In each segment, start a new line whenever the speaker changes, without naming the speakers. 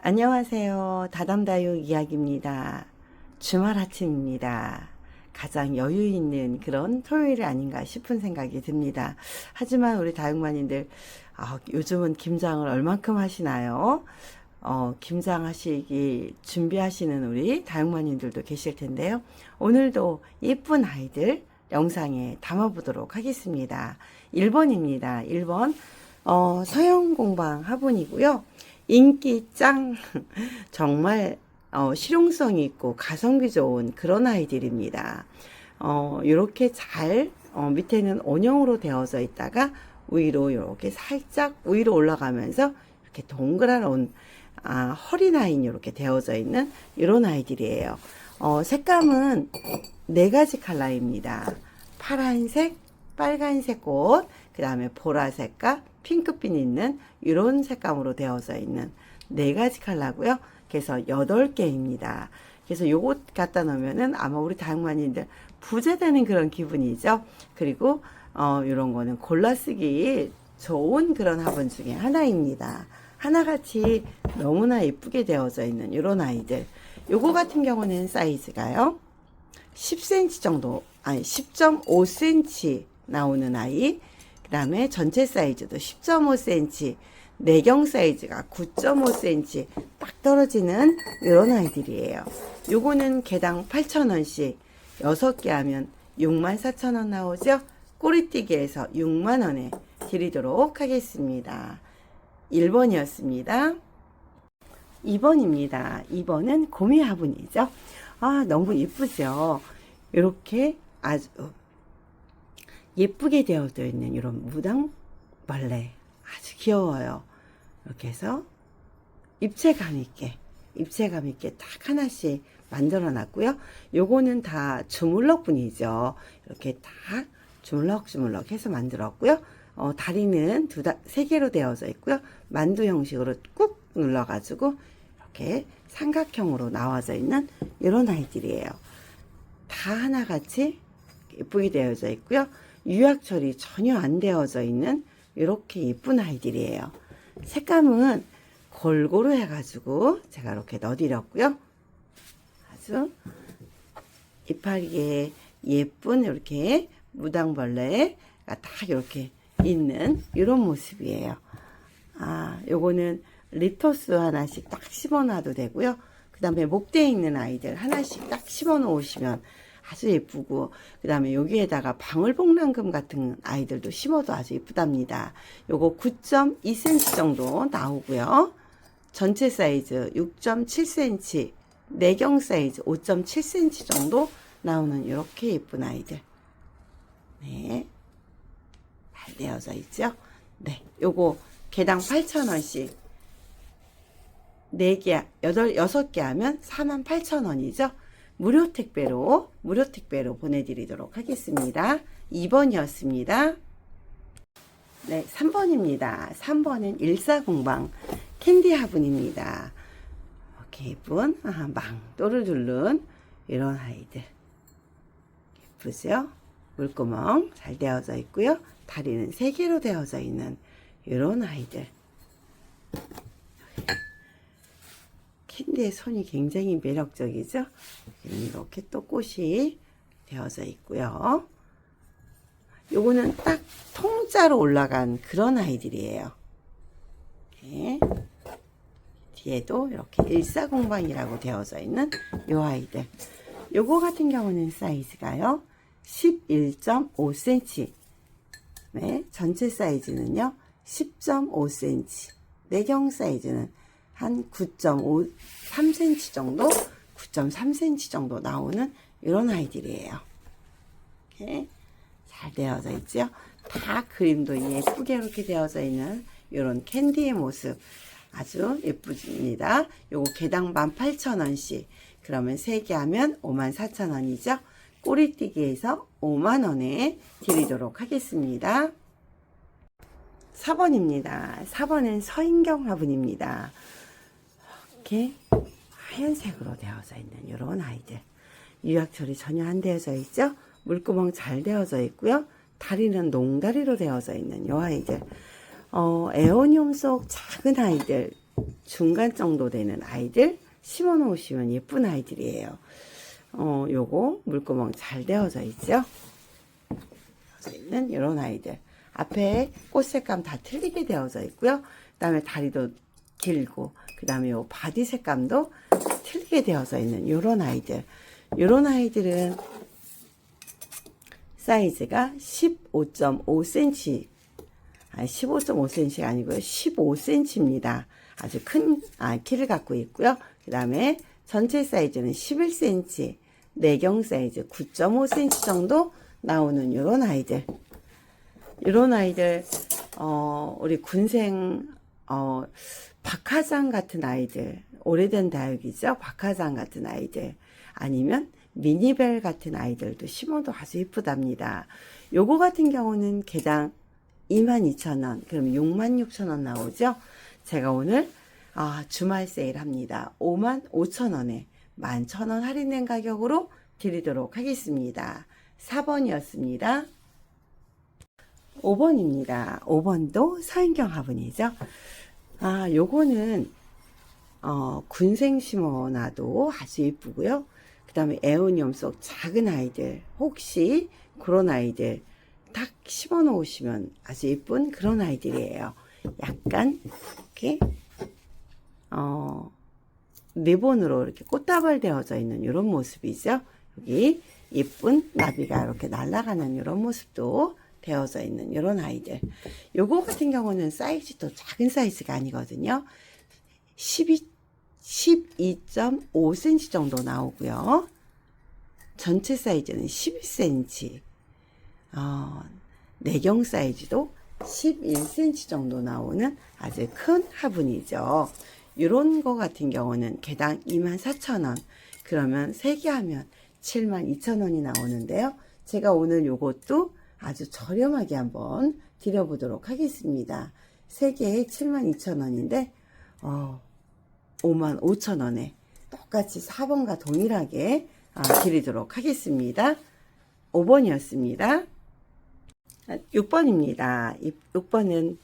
안녕하세요. 다담다육 이야기입니다. 주말 아침입니다. 가장 여유 있는 그런 토요일이 아닌가 싶은 생각이 듭니다. 하지만 우리 다육마님들, 아, 요즘은 김장을 얼만큼 하시나요? 어, 김장하시기 준비하시는 우리 다육마님들도 계실 텐데요. 오늘도 예쁜 아이들 영상에 담아보도록 하겠습니다. 1번입니다. 1번, 어, 서영공방 화분이고요. 인기 짱! 정말 어, 실용성이 있고 가성비 좋은 그런 아이들입니다. 어, 이렇게 잘 어, 밑에는 원형으로 되어져 있다가 위로 이렇게 살짝 위로 올라가면서 이렇게 동그란 아, 허리 라인 이렇게 되어져 있는 이런 아이들이에요. 어, 색감은 네 가지 컬러입니다. 파란색, 빨간색 꽃, 그 다음에 보라색과 핑크빛 있는 이런 색감으로 되어져 있는 네 가지 컬러고요. 그래서 여덟 개입니다. 그래서 요것 갖다 놓으면은 아마 우리 다육마님들 부재되는 그런 기분이죠. 그리고 어 이런 거는 골라 쓰기 좋은 그런 화분 중에 하나입니다. 하나같이 너무나 예쁘게 되어져 있는 이런 아이들. 요거 같은 경우는 사이즈가요. 10cm 정도, 아니 10.5cm 나오는 아이. 그 다음에 전체 사이즈도 10.5cm, 내경 사이즈가 9.5cm 딱 떨어지는 이런 아이들이에요. 요거는 개당 8,000원씩 6개 하면 64,000원 나오죠? 꼬리띠기에서 6만원에 드리도록 하겠습니다. 1번이었습니다. 2번입니다. 2번은 고미 화분이죠. 아, 너무 예쁘죠? 이렇게 아주 예쁘게 되어져 있는 이런 무당벌레 아주 귀여워요. 이렇게 해서 입체감 있게 입체감 있게 딱 하나씩 만들어 놨고요. 요거는 다 주물럭 분이죠. 이렇게 딱 주물럭주물럭 해서 만들었고요. 어, 다리는 두, 다, 세 개로 되어져 있고요. 만두 형식으로 꾹 눌러가지고 이렇게 삼각형으로 나와져 있는 이런 아이들이에요. 다 하나같이 예쁘게 되어져 있고요. 유약 처리 전혀 안 되어져 있는 이렇게 예쁜 아이들이에요. 색감은 골고루 해가지고 제가 이렇게 넣어드렸고요. 아주 이파리에 예쁜 이렇게 무당벌레가 딱 이렇게 있는 이런 모습이에요. 아, 요거는 리토스 하나씩 딱 심어놔도 되고요. 그 다음에 목대에 있는 아이들 하나씩 딱 심어 놓으시면 아주 예쁘고 그 다음에 여기에다가 방울복랑금 같은 아이들도 심어도 아주 예쁘답니다. 요거 9.2cm 정도 나오고요. 전체 사이즈 6.7cm 내경 사이즈 5.7cm 정도 나오는 이렇게 예쁜 아이들 네. 잘 되어져 있죠? 네. 요거 개당 8,000원씩 4개, 8, 6개 하면 48,000원이죠? 무료 택배로, 무료 택배로 보내드리도록 하겠습니다. 2번이었습니다. 네, 3번입니다. 3번은 일사공방 캔디 화분입니다. 예쁜, 아, 망토를 두른 이런 아이들. 예쁘죠? 물구멍 잘 되어져 있고요. 다리는 3개로 되어져 있는 이런 아이들. 캔디의 손이 굉장히 매력적이죠. 이렇게 또 꽃이 되어져 있고요. 요거는 딱 통짜로 올라간 그런 아이들이에요. 이렇게. 뒤에도 이렇게 일사공방이라고 되어져 있는 요 아이들. 요거 같은 경우는 사이즈가요. 11.5cm. 네, 전체 사이즈는요. 10.5cm. 내경 사이즈는 한 9.5, 3cm 정도, 9.3cm 정도 나오는 이런 아이들이에요. 이렇게 잘 되어져 있죠? 다 그림도 예쁘게 이렇게 되어져 있는 이런 캔디의 모습 아주 예쁘습니다. 요거 개당 18,000원씩 그러면 3개 하면 54,000원이죠. 꼬리띠기에서 5만원에 드리도록 하겠습니다. 4번입니다. 4번은 서인경 화분입니다. 이렇게 하얀색으로 되어져 있는 이런 아이들. 유약 처리 전혀 안 되어져 있죠? 물구멍 잘 되어져 있고요. 다리는 농다리로 되어져 있는 요 아이들. 어, 에어니움 속 작은 아이들, 중간 정도 되는 아이들 심어 놓으시면 예쁜 아이들이에요. 어, 요거 물구멍 잘 되어져 있죠? 되어져 있는 이런 아이들. 앞에 꽃 색감 다 틀리게 되어져 있고요. 그 다음에 다리도 길고, 그 다음에 요 바디 색감도 틀리게 되어져 있는 이런 아이들. 이런 아이들은 사이즈가 15.5cm, 아니 15.5cm가 아니고요. 15cm입니다. 아주 큰 아, 키를 갖고 있고요. 그 다음에 전체 사이즈는 11cm, 내경 사이즈 9.5cm 정도 나오는 이런 아이들. 이런 아이들, 어, 우리 군생, 어, 박하장 같은 아이들, 오래된 다육이죠. 박하장 같은 아이들. 아니면 미니벨 같은 아이들도 심어도 아주 이쁘답니다. 요거 같은 경우는 개당 22,000원, 그럼 66,000원 나오죠? 제가 오늘 아, 주말 세일 합니다. 55,000원에 11,000원 할인된 가격으로 드리도록 하겠습니다. 4번이었습니다. 5번입니다. 5번도 서인경 화분이죠. 아, 요거는 어, 군생 심어놔도 아주 예쁘고요. 그 다음에 에오니엄 속 작은 아이들, 혹시 그런 아이들 딱 심어 놓으시면 아주 예쁜 그런 아이들이에요. 약간, 이렇게, 어, 리본으로 이렇게 꽃다발 되어져 있는 이런 모습이죠. 여기 예쁜 나비가 이렇게 날아가는 이런 모습도 되어져 있는 이런 아이들. 요거 같은 경우는 사이즈도 작은 사이즈가 아니거든요. 12, 12.5cm 정도 나오고요. 전체 사이즈는 11cm. 어, 내경 사이즈도 11cm 정도 나오는 아주 큰 화분이죠. 이런 거 같은 경우는 개당 24,000원. 그러면 3개 하면 72,000원이 나오는데요. 제가 오늘 요것도 아주 저렴하게 한번 드려보도록 하겠습니다. 3개에 72,000원인데, 어, 55,000원에 똑같이 4번과 동일하게 아, 드리도록 하겠습니다. 5번이었습니다. 6번입니다. 6번은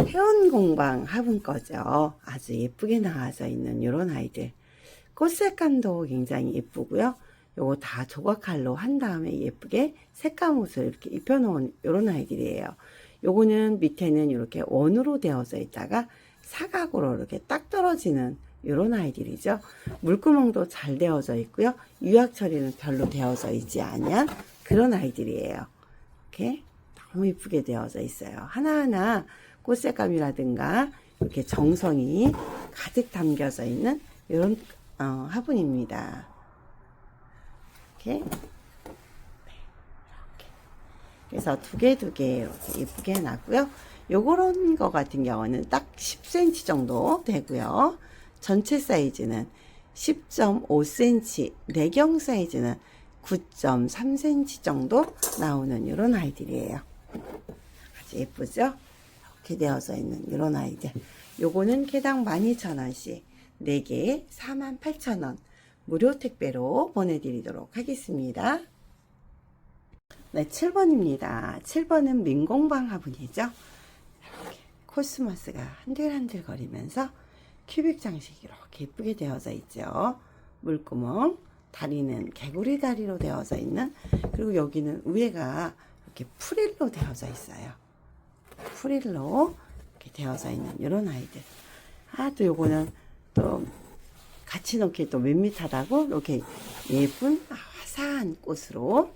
회원공방 화분 거죠. 아주 예쁘게 나와져 있는 이런 아이들. 꽃 색감도 굉장히 예쁘고요. 요거 다 조각칼로 한 다음에 예쁘게 색감 옷을 이렇게 입혀놓은 이런 아이들이에요. 요거는 밑에는 이렇게 원으로 되어져 있다가 사각으로 이렇게 딱 떨어지는 이런 아이들이죠. 물구멍도 잘 되어져 있고요. 유약 처리는 별로 되어져 있지 않은 그런 아이들이에요. 이렇게 너무 이쁘게 되어져 있어요. 하나하나 꽃 색감이라든가 이렇게 정성이 가득 담겨져 있는 이런 어, 화분입니다. 이렇게. 그래서 두 개 두 개 이렇게 예쁘게 나고요. 요거런 거 같은 경우는 딱 10cm 정도 되고요. 전체 사이즈는 10.5cm, 내경 사이즈는 9.3cm 정도 나오는 이런 아이들이에요. 아주 예쁘죠? 이렇게 되어져 있는 이런 아이들. 요거는 개당 12,000원씩 4개에 48,000원 무료 택배로 보내드리도록 하겠습니다. 네, 7번입니다. 7번은 민공방 화분이죠. 이렇게 코스모스가 한들한들 거리면서 큐빅 장식이 이렇게 예쁘게 되어져 있죠. 물구멍, 다리는 개구리 다리로 되어져 있는, 그리고 여기는 위에가 이렇게 프릴로 되어져 있어요. 프릴로 이렇게 되어져 있는 이런 아이들. 아, 또 요거는 또 같이 놓기 또 밋밋하다고? 이렇게 예쁜 화사한 꽃으로.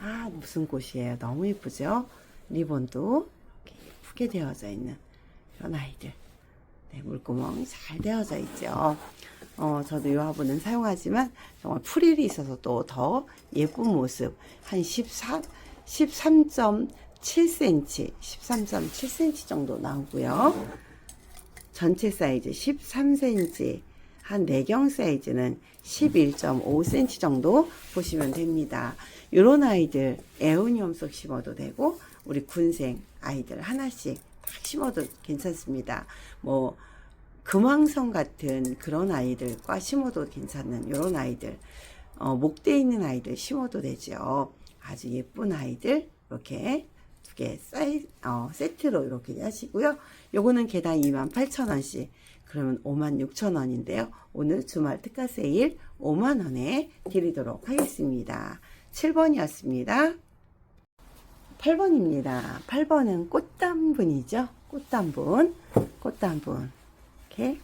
아 무슨 꽃이에요? 너무 예쁘죠? 리본도 이렇게 예쁘게 되어져 있는 이런 아이들. 네, 물구멍이 잘 되어져 있죠. 어, 저도 이 화분은 사용하지만 정말 프릴이 있어서 또 더 예쁜 모습. 한 14, 13.7cm 13.7cm 정도 나오고요 전체 사이즈 13cm 한 내경 사이즈는 11.5cm 정도 보시면 됩니다. 이런 아이들 에오니엄 속 심어도 되고 우리 군생 아이들 하나씩 딱 심어도 괜찮습니다. 뭐 금황성 같은 그런 아이들과 심어도 괜찮은 이런 아이들 어, 목대 있는 아이들 심어도 되죠. 아주 예쁜 아이들 이렇게 두개 사이 어, 세트로 이렇게 하시고요. 요거는 개당 28,000원씩. 그러면 56,000원인데요. 오늘 주말 특가 세일 5만원에 드리도록 하겠습니다. 7번이었습니다. 8번입니다. 8번은 꽃단분이죠. 꽃단분. 꽃단분. 이렇게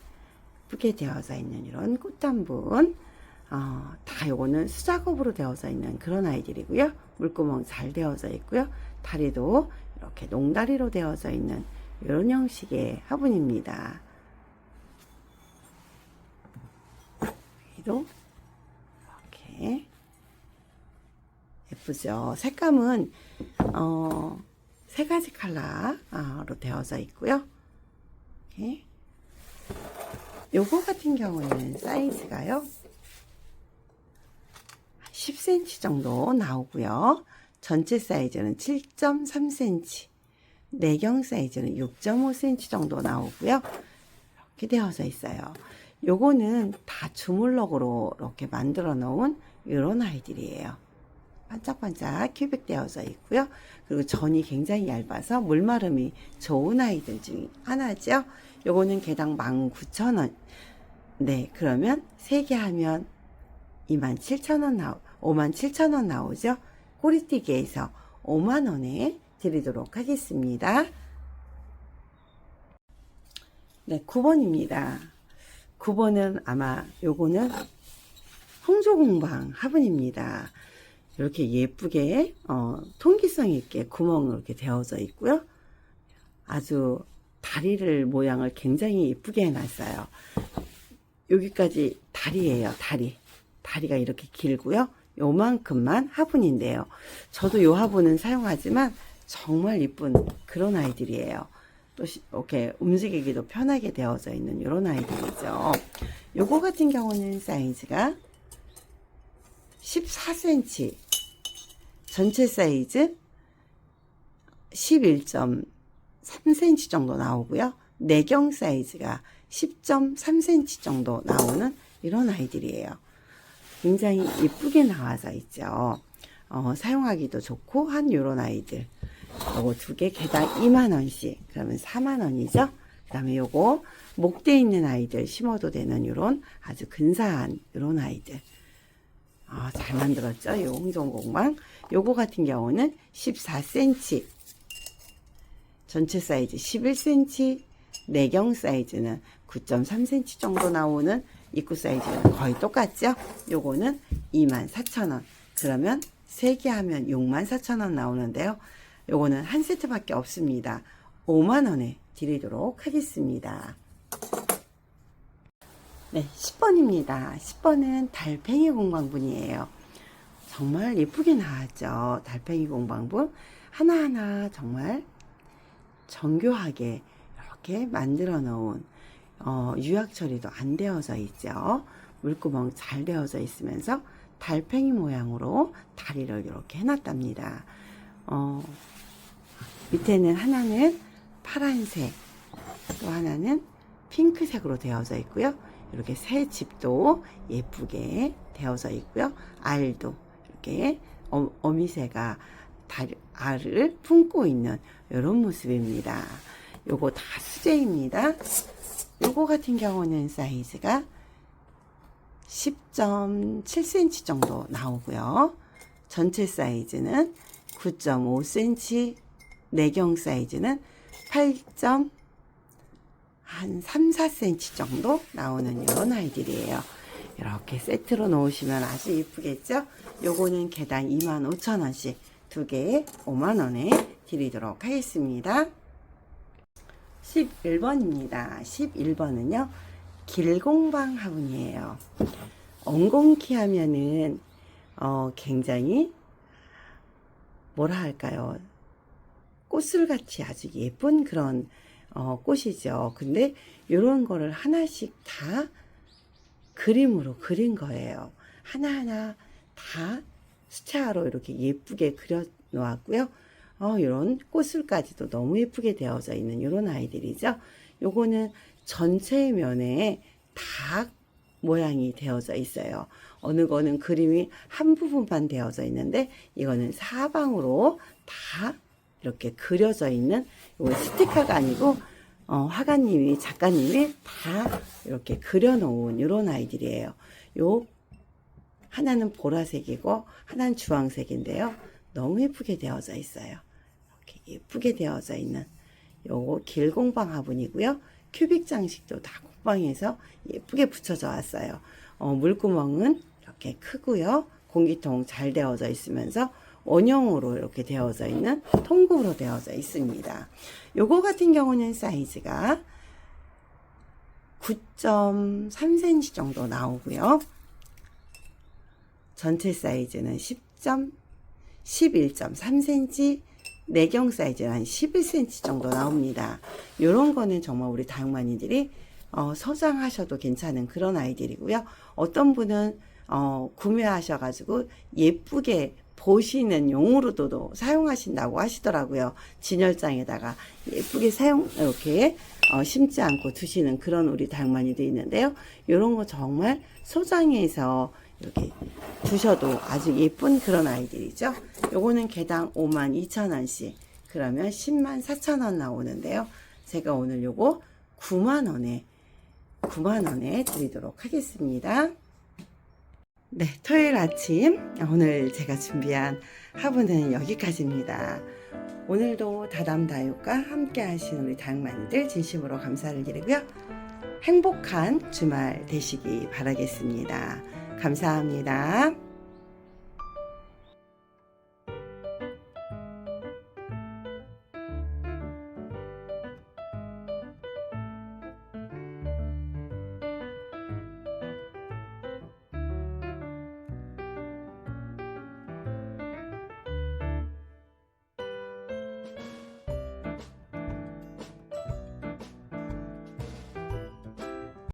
예쁘게 되어져 있는 이런 꽃단분. 어, 다 요거는 수작업으로 되어져 있는 그런 아이들이고요. 물구멍 잘 되어져 있고요. 다리도 이렇게 농다리로 되어져 있는 이런 형식의 화분입니다. 여기도 이렇게 예쁘죠. 색감은 어, 세 가지 컬러로 되어져 있고요. 이렇게. 요거 같은 경우는 사이즈가요. 10cm 정도 나오고요. 전체 사이즈는 7.3cm, 내경 사이즈는 6.5cm 정도 나오고요. 이렇게 되어져 있어요. 요거는 다 주물럭으로 이렇게 만들어 놓은 이런 아이들이에요. 반짝반짝 큐빅 되어져 있고요. 그리고 전이 굉장히 얇아서 물마름이 좋은 아이들 중 하나죠. 요거는 개당 19,000원. 네, 그러면 3개 하면 27,000원 나오, 57,000원 나오죠. 꼬리띠기에서 5만 원에 드리도록 하겠습니다. 네, 9번입니다. 9번은 아마 요거는 홍조공방 화분입니다. 이렇게 예쁘게 어, 통기성 있게 구멍으로 이렇게 되어져 있고요. 아주 다리를 모양을 굉장히 예쁘게 해놨어요. 여기까지 다리예요. 다리. 다리가 이렇게 길고요. 요만큼만 화분인데요. 저도 요 화분은 사용하지만 정말 예쁜 그런 아이들이에요. 또 시- 이렇게 움직이기도 편하게 되어져 있는 이런 아이들이죠. 요거 같은 경우는 사이즈가 14cm 전체 사이즈 11.3cm 정도 나오고요. 내경 사이즈가 10.3cm 정도 나오는 이런 아이들이에요. 굉장히 예쁘게 나와서 있죠. 어, 사용하기도 좋고 한 요런 아이들. 요거 두 개 개당 2만원씩. 그러면 4만원이죠. 그 다음에 요거 목대 있는 아이들 심어도 되는 요런 아주 근사한 요런 아이들. 아, 잘 만들었죠? 요 홍종공방. 요거 같은 경우는 14cm. 전체 사이즈 11cm. 내경 사이즈는 9.3cm 정도 나오는 입구 사이즈는 거의 똑같죠? 요거는 24,000원. 그러면 3개 하면 64,000원 나오는데요. 요거는 한 세트밖에 없습니다. 5만원에 드리도록 하겠습니다. 네, 10번입니다. 10번은 달팽이 공방분이에요. 정말 예쁘게 나왔죠. 달팽이 공방분. 하나하나 정말 정교하게 이렇게 만들어 놓은 어, 유약 처리도 안 되어져 있죠. 물구멍 잘 되어져 있으면서 달팽이 모양으로 다리를 이렇게 해놨답니다. 어, 밑에는 하나는 파란색, 또 하나는 핑크색으로 되어져 있고요. 이렇게 새 집도 예쁘게 되어져 있고요. 알도 이렇게 어, 어미새가 달, 알을 품고 있는 이런 모습입니다. 요거 다 수제입니다. 요거 같은 경우는 사이즈가 10.7cm 정도 나오고요. 전체 사이즈는 9.5cm, 내경 사이즈는 8. 한 3, 4cm 정도 나오는 이런 아이들이에요. 이렇게 세트로 놓으시면 아주 이쁘겠죠? 요거는 개당 25,000원씩 두 개에 5만원에 드리도록 하겠습니다. 11번입니다. 11번은요, 길공방 화분이에요. 엉겅키 하면은, 어, 굉장히, 뭐라 할까요? 꽃술같이 아주 예쁜 그런, 어, 꽃이죠. 근데, 요런 거를 하나씩 다 그림으로 그린 거예요. 하나하나 다 수채화로 이렇게 예쁘게 그려 놓았고요. 어, 이런 꽃술까지도 너무 예쁘게 되어져 있는 이런 아이들이죠. 요거는 전체 면에 닭 모양이 되어져 있어요. 어느 거는 그림이 한 부분만 되어져 있는데 이거는 사방으로 다 이렇게 그려져 있는 이거 스티커가 아니고 어, 화가님이 작가님이 다 이렇게 그려놓은 이런 아이들이에요. 요 하나는 보라색이고 하나는 주황색인데요. 너무 예쁘게 되어져 있어요. 예쁘게 되어져 있는 요거 길공방 화분이고요. 큐빅 장식도 다 국방에서 예쁘게 붙여져 왔어요. 어, 물구멍은 이렇게 크고요. 공기통 잘 되어져 있으면서 원형으로 이렇게 되어져 있는 통구로 되어져 있습니다. 요거 같은 경우는 사이즈가 9.3cm 정도 나오고요. 전체 사이즈는 10점, 11.3cm, 내경 사이즈는 한 11cm 정도 나옵니다. 요런 거는 정말 우리 다육마니들이 어, 소장하셔도 괜찮은 그런 아이들이고요. 어떤 분은 어, 구매하셔가지고 예쁘게 보시는 용으로도 사용하신다고 하시더라고요. 진열장에다가 예쁘게 사용 이렇게 어, 심지 않고 두시는 그런 우리 다육마니도 있는데요. 이런 거 정말 소장해서 이렇게 두셔도 아주 예쁜 그런 아이들이죠. 요거는 개당 5만 2천 원씩 그러면 10만 4천 원 나오는데요. 제가 오늘 요거 9만 원에 9만 원에 드리도록 하겠습니다. 네, 토요일 아침 오늘 제가 준비한 화분은 여기까지입니다. 오늘도 다담다육과 함께 하신 우리 다육마니들 진심으로 감사를 드리고요. 행복한 주말 되시기 바라겠습니다. 감사합니다.